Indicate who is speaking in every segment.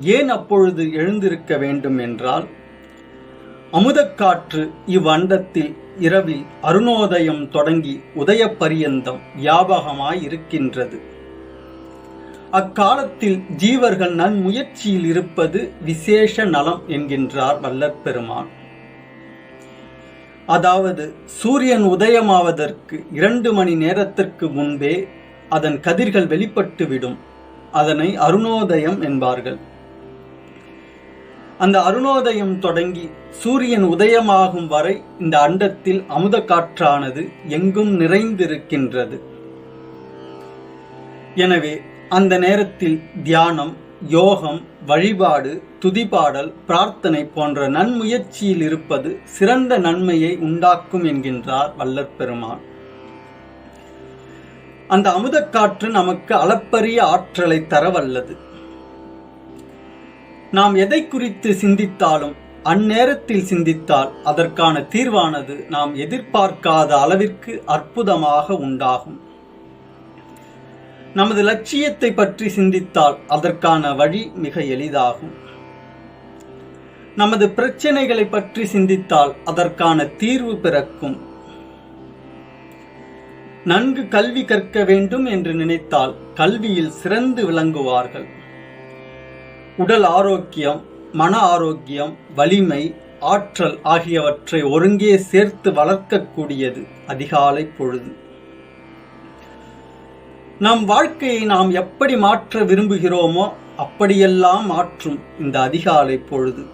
Speaker 1: ஏன் அப்பொழுது எழுந்திருக்க வேண்டும் என்றால் அமுதக்காற்று இவ்வண்டத்தில் இரவில் அருணோதயம் தொடங்கி உதயப்பரியந்தம் வியாபகமாய் இருக்கின்றது அக்காலத்தில் ஜீவர்கள் நன்முயற்சியில் இருப்பது விசேஷ நலம் என்கின்றார் வல்லற்பெருமான் அதாவது சூரியன் உதயமாவதற்கு இரண்டு மணி நேரத்திற்கு முன்பே அதன் கதிர்கள் வெளிப்பட்டுவிடும். அதனை அருணோதயம் என்பார்கள். அந்த அருணோதயம் தொடங்கி சூரியன் உதயமாகும் வரை இந்த அண்டத்தில் அமுத காற்றானது எங்கும் நிறைந்திருக்கின்றது. எனவே அந்த நேரத்தில் தியானம் யோகம் வழிபாடு துதிபாடல் பிரார்த்தனை போன்ற நன்முயற்சியில் இருப்பது சிறந்த நன்மையை உண்டாக்கும் என்கின்றார் வல்லற்பெருமான். அந்த அமுதக்காற்று நமக்கு அளப்பரிய ஆற்றலை தரவல்லது. நாம் எதை குறித்து சிந்தித்தாலும் அந்நேரத்தில் சிந்தித்தால் அதற்கான தீர்வானது நாம் எதிர்பார்க்காத அளவிற்கு அற்புதமாக உண்டாகும். நமது லட்சியத்தை பற்றி சிந்தித்தால் அதற்கான வழி மிக எளிதாகும். நமது பிரச்சனைகளை பற்றி சிந்தித்தால் அதற்கான தீர்வு பிறக்கும். நன்கு கல்வி கற்க வேண்டும் என்று நினைத்தால் கல்வியில் சிறந்து விளங்குவார்கள். உடல் ஆரோக்கியம் மன ஆரோக்கியம் வலிமை ஆற்றல் ஆகியவற்றை ஒருங்கே சேர்த்து வளர்க்கக்கூடியது அதிகாலை பொழுது. நம் வாழ்க்கையை நாம் எப்படி மாற்ற விரும்புகிறோமோ அப்படியெல்லாம் மாற்றும் இந்த அதிகாலை பொழுது.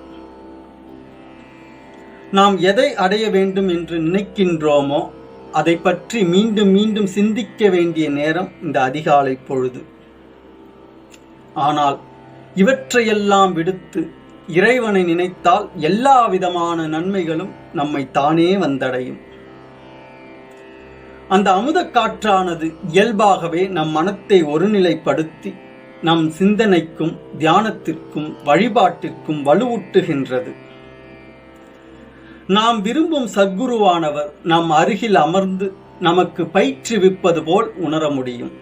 Speaker 1: நாம் எதை அடைய வேண்டும் என்று நினைக்கின்றோமோ அதை பற்றி மீண்டும் மீண்டும் சிந்திக்க வேண்டிய நேரம் இந்த அதிகாலை பொழுது. ஆனால் இவற்றையெல்லாம் விடுத்து இறைவனை நினைத்தால் எல்லா விதமான நன்மைகளும் நம்மை தானே வந்தடையும். அந்த அமுத காற்றானது இயல்பாகவே நம் மனத்தை ஒருநிலைப்படுத்தி நம் சிந்தனைக்கும் தியானத்திற்கும் வழிபாட்டிற்கும் வலுவூட்டுகின்றது. நாம் விரும்பும் சத்குருவானவர் நம் அருகில் அமர்ந்து நமக்கு பயிற்றுவிப்பது போல் உணர முடியும்.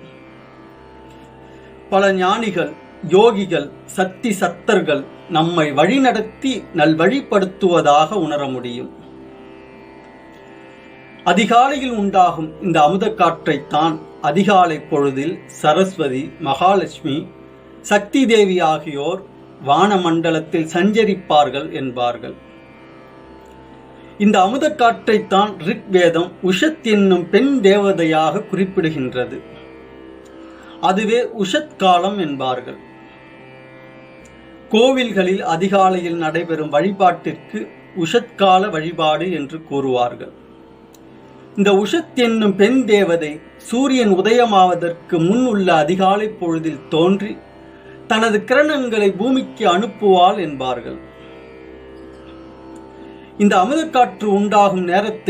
Speaker 1: பல ஞானிகள் யோகிகள் சக்தி சத்தர்கள் நம்மை வழிநடத்தி நல்வழிப்படுத்துவதாக உணர முடியும். அதிகாலையில் உண்டாகும் இந்த அமுத காற்றைத்தான் அதிகாலை பொழுதில் சரஸ்வதி மகாலட்சுமி சக்தி தேவி ஆகியோர் வானமண்டலத்தில் சஞ்சரிப்பார்கள் என்பார்கள். இந்த அமுத காற்றைத்தான் ரிக்வேதம் உஷத் என்னும் பெண் தேவதையாக குறிப்பிடுகின்றது. அதுவே உஷத் காலம் என்பார்கள். கோவில்களில் அதிகாலையில் நடைபெறும் வழிபாட்டிற்கு உஷத்கால வழிபாடு என்று கூறுவார்கள். இந்த உஷத் என்னும் பெண் தேவதை சூரியன் உதயமாவதற்கு முன் உள்ள அதிகாலை பொழுதில் தோன்றி தனது கிரணங்களை பூமிக்கு அனுப்புவாள் என்பார்கள். இந்த அமுதக்காற்று உண்டாகும் நேரத்தை